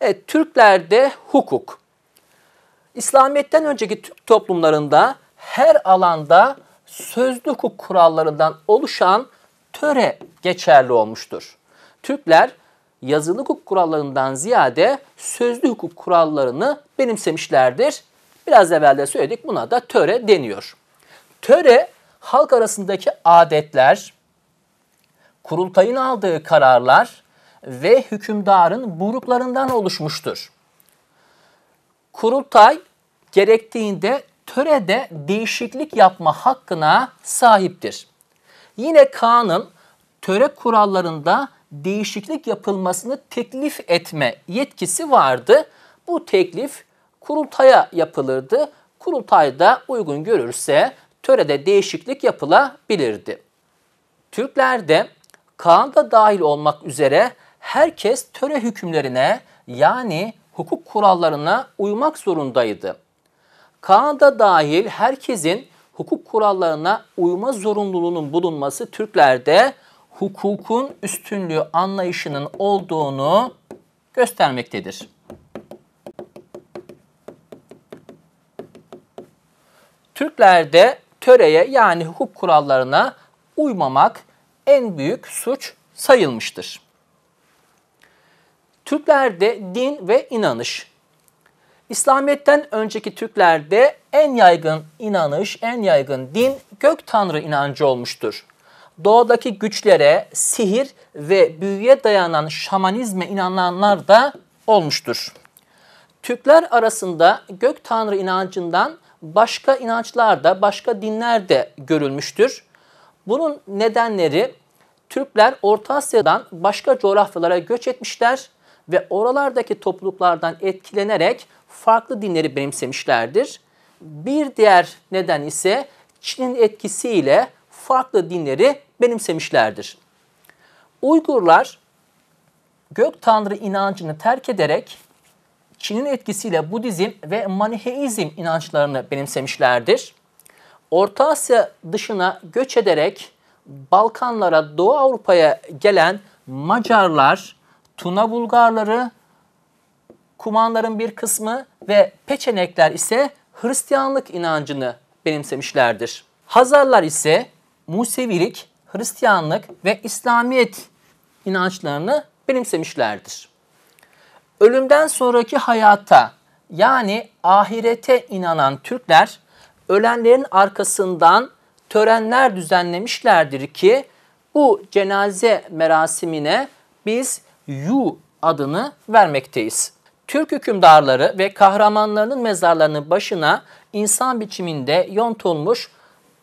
Evet, Türklerde hukuk. İslamiyet'ten önceki Türk toplumlarında her alanda sözlü hukuk kurallarından oluşan töre geçerli olmuştur. Türkler yazılı hukuk kurallarından ziyade sözlü hukuk kurallarını benimsemişlerdir. Biraz evvel de söyledik buna da töre deniyor. Töre halk arasındaki adetler, kurultayın aldığı kararlar ve hükümdarın buyruklarından oluşmuştur. Kurultay gerektiğinde törede değişiklik yapma hakkına sahiptir. Yine kanun töre kurallarında değişiklik yapılmasını teklif etme yetkisi vardı. Bu teklif kurultaya yapılırdı. Kurultayda uygun görürse törede değişiklik yapılabilirdi. Türklerde Kaan da dahil olmak üzere herkes töre hükümlerine yani hukuk kurallarına uymak zorundaydı. Kaan da dahil herkesin hukuk kurallarına uyma zorunluluğunun bulunması Türklerde hukukun üstünlüğü anlayışının olduğunu göstermektedir. Türklerde töreye yani hukuk kurallarına uymamak en büyük suç sayılmıştır. Türklerde din ve inanış. İslamiyet'ten önceki Türklerde en yaygın inanış, en yaygın din gök tanrı inancı olmuştur. Doğadaki güçlere, sihir ve büyüye dayanan şamanizme inananlar da olmuştur. Türkler arasında gök tanrı inancından başka inançlar da, başka dinler de görülmüştür. Bunun nedenleri Türkler Orta Asya'dan başka coğrafyalara göç etmişler ve oralardaki topluluklardan etkilenerek farklı dinleri benimsemişlerdir. Bir diğer neden ise Çin'in etkisiyle farklı dinleri benimsemişlerdir. Uygurlar gök tanrı inancını terk ederek Çin'in etkisiyle Budizm ve Maniheizm inançlarını benimsemişlerdir. Orta Asya dışına göç ederek Balkanlara, Doğu Avrupa'ya gelen Macarlar, Tuna Bulgarları, Kumanların bir kısmı ve Peçenekler ise Hristiyanlık inancını benimsemişlerdir. Hazarlar ise Musevilik, Hristiyanlık ve İslamiyet inançlarını benimsemişlerdir. Ölümden sonraki hayata yani ahirete inanan Türkler ölenlerin arkasından törenler düzenlemişlerdir ki bu cenaze merasimine biz Yu adını vermekteyiz. Türk hükümdarları ve kahramanlarının mezarlarının başına insan biçiminde yontulmuş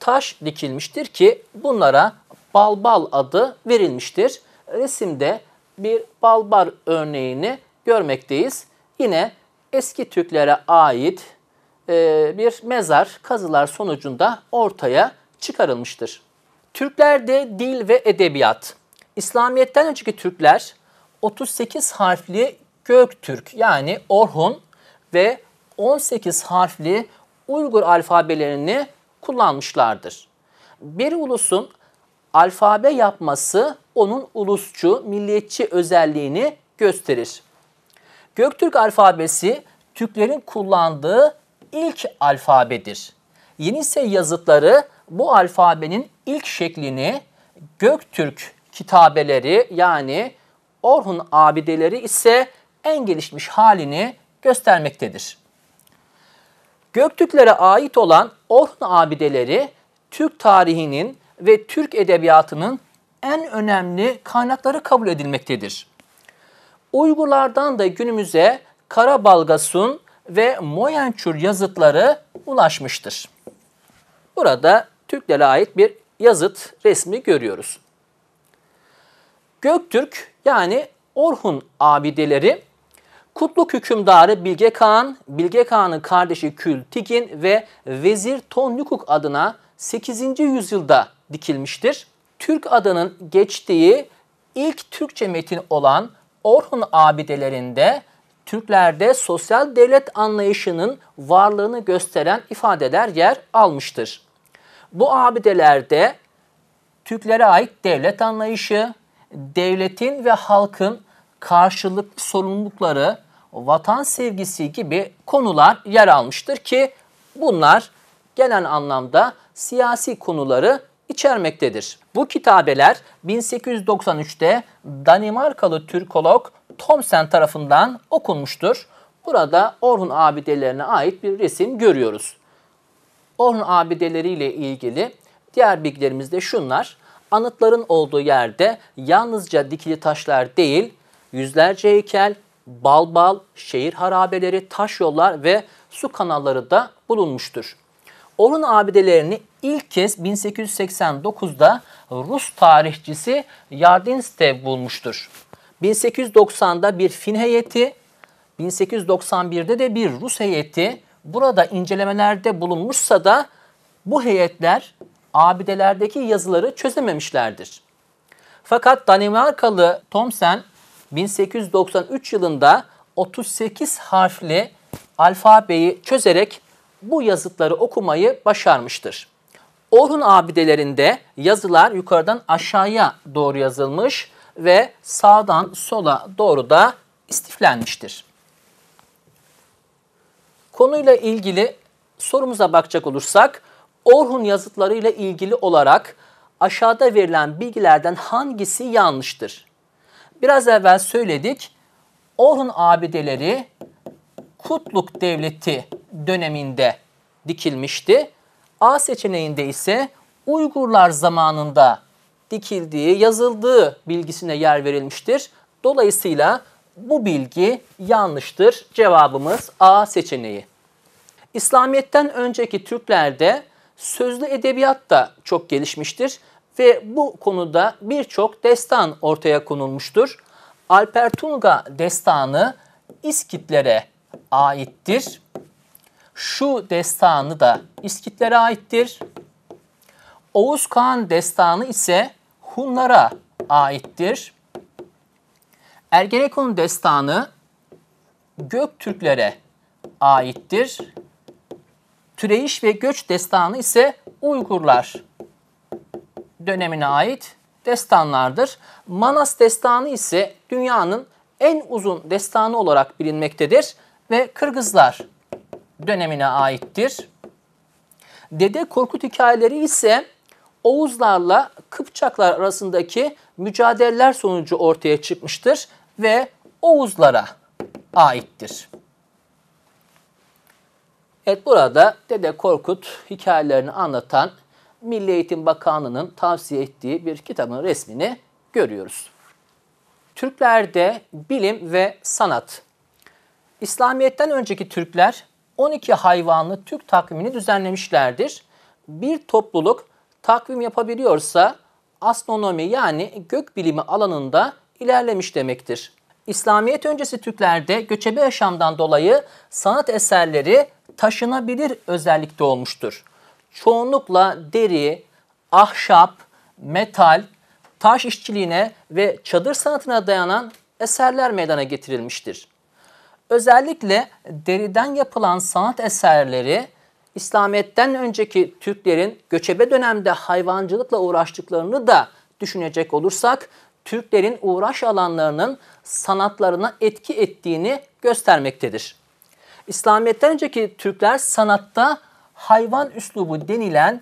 taş dikilmiştir ki bunlara balbal adı verilmiştir. Resimde bir balbar örneğini görmekteyiz. Yine eski Türklere ait e, bir mezar kazılar sonucunda ortaya çıkarılmıştır. Türklerde dil ve edebiyat. İslamiyet'ten önceki Türkler 38 harfli Göktürk yani Orhun ve 18 harfli Uygur alfabelerini kullanmışlardır. Bir ulusun alfabe yapması onun ulusçu, milliyetçi özelliğini gösterir. Göktürk alfabesi Türklerin kullandığı ilk alfabedir. Yenise yazıtları bu alfabenin ilk şeklini Göktürk kitabeleri yani Orhun abideleri ise en gelişmiş halini göstermektedir. Göktürklere ait olan Orhun abideleri Türk tarihinin ve Türk edebiyatının en önemli kaynakları kabul edilmektedir. Uygurlardan da günümüze Karabalgasun ve Moyençur yazıtları ulaşmıştır. Burada Türklere ait bir yazıt resmi görüyoruz. Göktürk yani Orhun abideleri Kutluk hükümdarı Bilge Kağan, Bilge Kağan'ın kardeşi Kültigin ve Vezir Tonyukuk adına 8. yüzyılda dikilmiştir. Türk adının geçtiği ilk Türkçe metin olan Orhun abidelerinde Türklerde sosyal devlet anlayışının varlığını gösteren ifadeler yer almıştır. Bu abidelerde Türklere ait devlet anlayışı, devletin ve halkın karşılıklı sorumlulukları, vatan sevgisi gibi konular yer almıştır ki bunlar genel anlamda siyasi konuları içermektedir. Bu kitabeler 1893'te Danimarkalı Türkolog Thomsen tarafından okunmuştur. Burada Orhun abidelerine ait bir resim görüyoruz. Orhun abideleri ile ilgili diğer bilgilerimiz de şunlar. Anıtların olduğu yerde yalnızca dikili taşlar değil, yüzlerce heykel, balbal, şehir harabeleri, taş yollar ve su kanalları da bulunmuştur. Orhun abidelerini ilk kez 1889'da Rus tarihçisi Yardinstev bulmuştur. 1890'da bir Fin heyeti, 1891'de de bir Rus heyeti burada incelemelerde bulunmuşsa da bu heyetler abidelerdeki yazıları çözememişlerdir. Fakat Danimarkalı Thomsen 1893 yılında 38 harfli alfabeyi çözerek bu yazıtları okumayı başarmıştır. Orhun abidelerinde yazılar yukarıdan aşağıya doğru yazılmış ve sağdan sola doğru da istiflenmiştir. Konuyla ilgili sorumuza bakacak olursak, Orhun yazıtları ile ilgili olarak aşağıda verilen bilgilerden hangisi yanlıştır? Biraz evvel söyledik. Orhun abideleri Kutluk Devleti döneminde dikilmişti. A seçeneğinde ise Uygurlar zamanında dikildiği, yazıldığı bilgisine yer verilmiştir. Dolayısıyla bu bilgi yanlıştır. Cevabımız A seçeneği. İslamiyet'ten önceki Türklerde sözlü edebiyat da çok gelişmiştir ve bu konuda birçok destan ortaya konulmuştur. Alper Tunga destanı İskitlere aittir. Şu destanı da İskitlere aittir. Oğuz Kağan destanı ise Hunlara aittir. Ergenekon destanı Göktürklere aittir. Türeyiş ve Göç destanı ise Uygurlar dönemine ait destanlardır. Manas destanı ise dünyanın en uzun destanı olarak bilinmektedir ve Kırgızlar dönemine aittir. Dede Korkut hikayeleri ise Oğuzlarla Kıpçaklar arasındaki mücadeleler sonucu ortaya çıkmıştır ve Oğuzlara aittir. Evet burada Dede Korkut hikayelerini anlatan Milli Eğitim Bakanlığı'nın tavsiye ettiği bir kitabın resmini görüyoruz. Türklerde bilim ve sanat. İslamiyet'ten önceki Türkler 12 hayvanlı Türk takvimini düzenlemişlerdir. Bir topluluk takvim yapabiliyorsa astronomi yani gök bilimi alanında ilerlemiş demektir. İslamiyet öncesi Türklerde göçebe yaşamdan dolayı sanat eserleri taşınabilir özellikte olmuştur. Çoğunlukla deri, ahşap, metal, taş işçiliğine ve çadır sanatına dayanan eserler meydana getirilmiştir. Özellikle deriden yapılan sanat eserleri İslamiyet'ten önceki Türklerin göçebe dönemde hayvancılıkla uğraştıklarını da düşünecek olursak Türklerin uğraş alanlarının sanatlarına etki ettiğini göstermektedir. İslamiyet'ten önceki Türkler sanatta hayvan üslubu denilen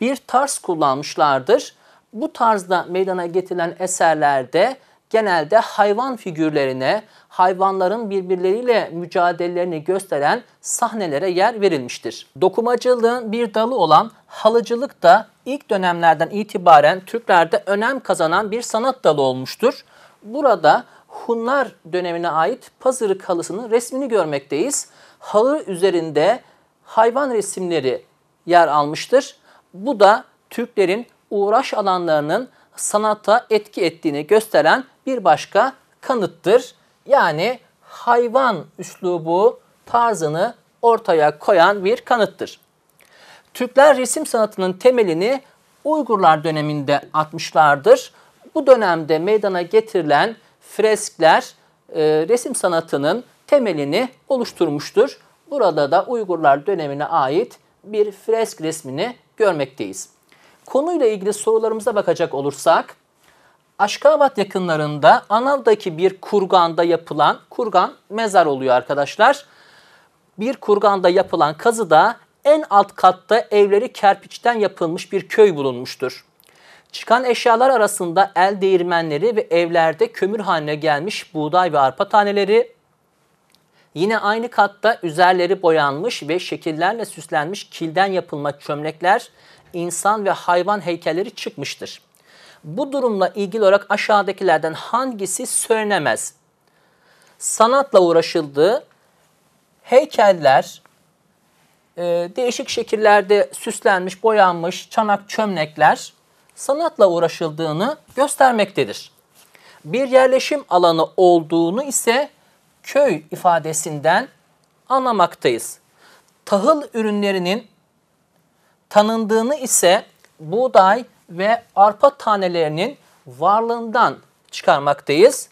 bir tarz kullanmışlardır. Bu tarzda meydana getirilen eserlerde genelde hayvan figürlerine, hayvanların birbirleriyle mücadelelerini gösteren sahnelere yer verilmiştir. Dokumacılığın bir dalı olan halıcılık da ilk dönemlerden itibaren Türklerde önem kazanan bir sanat dalı olmuştur. Burada Hunlar dönemine ait pazırık halısının resmini görmekteyiz. Halı üzerinde hayvan resimleri yer almıştır. Bu da Türklerin uğraş alanlarının sanata etki ettiğini gösteren bir başka kanıttır. Yani hayvan üslubu tarzını ortaya koyan bir kanıttır. Türkler resim sanatının temelini Uygurlar döneminde atmışlardır. Bu dönemde meydana getirilen freskler e, resim sanatının temelini oluşturmuştur. Burada da Uygurlar dönemine ait bir fresk resmini görmekteyiz. Konuyla ilgili sorularımıza bakacak olursak, Aşkabat yakınlarında Anav'daki bir kurganda yapılan, kurgan mezar oluyor arkadaşlar. Bir kurganda yapılan kazıda en alt katta evleri kerpiçten yapılmış bir köy bulunmuştur. Çıkan eşyalar arasında el değirmenleri ve evlerde kömür haline gelmiş buğday ve arpa taneleri, Yine aynı katta üzerleri boyanmış ve şekillerle süslenmiş kilden yapılma çömlekler, insan ve hayvan heykelleri çıkmıştır. Bu durumla ilgili olarak aşağıdakilerden hangisi söylenemez? Sanatla uğraşıldığı heykeller, e, değişik şekillerde süslenmiş, boyanmış çanak çömlekler sanatla uğraşıldığını göstermektedir. Bir yerleşim alanı olduğunu ise köy ifadesinden anlamaktayız. Tahıl ürünlerinin tanındığını ise buğday ve arpa tanelerinin varlığından çıkarmaktayız.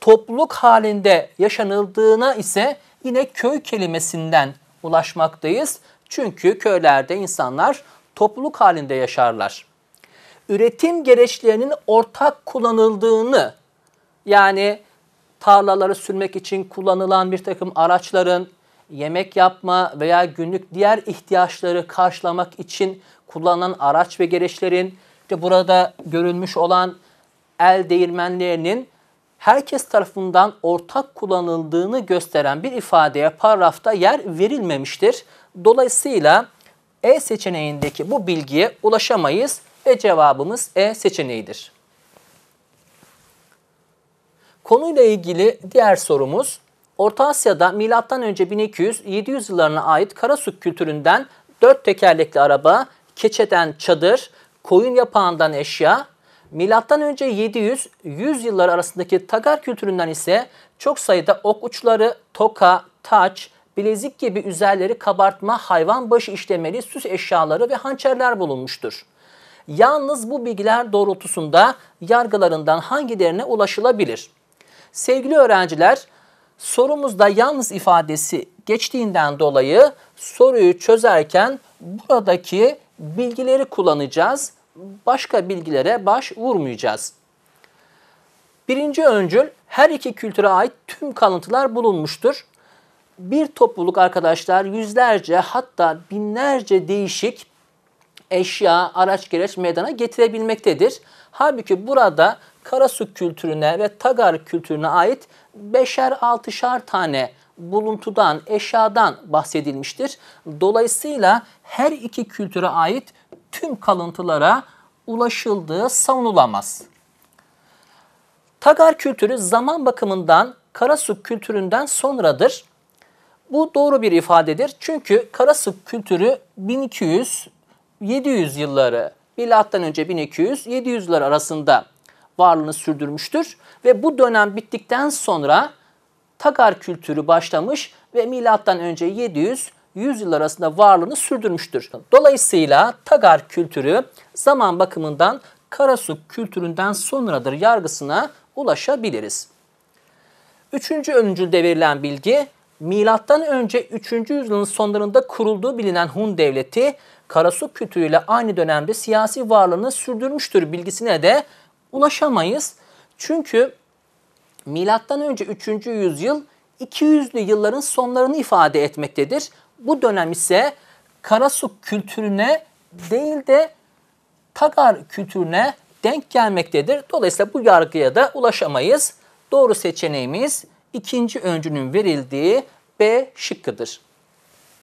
Topluluk halinde yaşanıldığına ise yine köy kelimesinden ulaşmaktayız. Çünkü köylerde insanlar topluluk halinde yaşarlar. Üretim gereçlerinin ortak kullanıldığını yani tarlaları sürmek için kullanılan bir takım araçların, yemek yapma veya günlük diğer ihtiyaçları karşılamak için kullanılan araç ve gereçlerin, işte burada görülmüş olan el değirmenlerinin herkes tarafından ortak kullanıldığını gösteren bir ifadeye paragrafta yer verilmemiştir. Dolayısıyla E seçeneğindeki bu bilgiye ulaşamayız ve cevabımız E seçeneğidir. Konuyla ilgili diğer sorumuz Orta Asya'da M.Ö. 1200-700 yıllarına ait Karasuk kültüründen dört tekerlekli araba, keçeden çadır, koyun yapağından eşya, M.Ö. 700-100 yıllar arasındaki Tagar kültüründen ise çok sayıda ok uçları, toka, taç, bilezik gibi üzerleri kabartma, hayvan başı işlemeli süs eşyaları ve hançerler bulunmuştur. Yalnız bu bilgiler doğrultusunda yargılarından hangilerine ulaşılabilir? Sevgili öğrenciler, sorumuzda yalnız ifadesi geçtiğinden dolayı soruyu çözerken buradaki bilgileri kullanacağız. Başka bilgilere baş vurmayacağız. Birinci öncül her iki kültüre ait tüm kalıntılar bulunmuştur. Bir topluluk arkadaşlar yüzlerce hatta binlerce değişik eşya, araç gereç meydana getirebilmektedir. Halbuki burada Karasu kültürüne ve Tagar kültürüne ait beşer altışar tane buluntudan, eşyadan bahsedilmiştir. Dolayısıyla her iki kültüre ait tüm kalıntılara ulaşıldığı savunulamaz. Tagar kültürü zaman bakımından Karasu kültüründen sonradır. Bu doğru bir ifadedir. Çünkü Karasu kültürü 1200 700 yılları, milattan önce 1200 700 yıllar arasında varlığını sürdürmüştür ve bu dönem bittikten sonra Tagar kültürü başlamış ve milattan önce 700 100 yıl arasında varlığını sürdürmüştür. Dolayısıyla Tagar kültürü zaman bakımından Karasu kültüründen sonradır yargısına ulaşabiliriz. Üçüncü öncülde verilen bilgi, milattan önce 3. yüzyılın sonlarında kurulduğu bilinen Hun devleti Karasu kültürüyle aynı dönemde siyasi varlığını sürdürmüştür bilgisine de ulaşamayız. Çünkü milattan önce 3. yüzyıl 200'lü yılların sonlarını ifade etmektedir. Bu dönem ise Karasu kültürüne değil de Tagar kültürüne denk gelmektedir. Dolayısıyla bu yargıya da ulaşamayız. Doğru seçeneğimiz ikinci öncünün verildiği B şıkkıdır.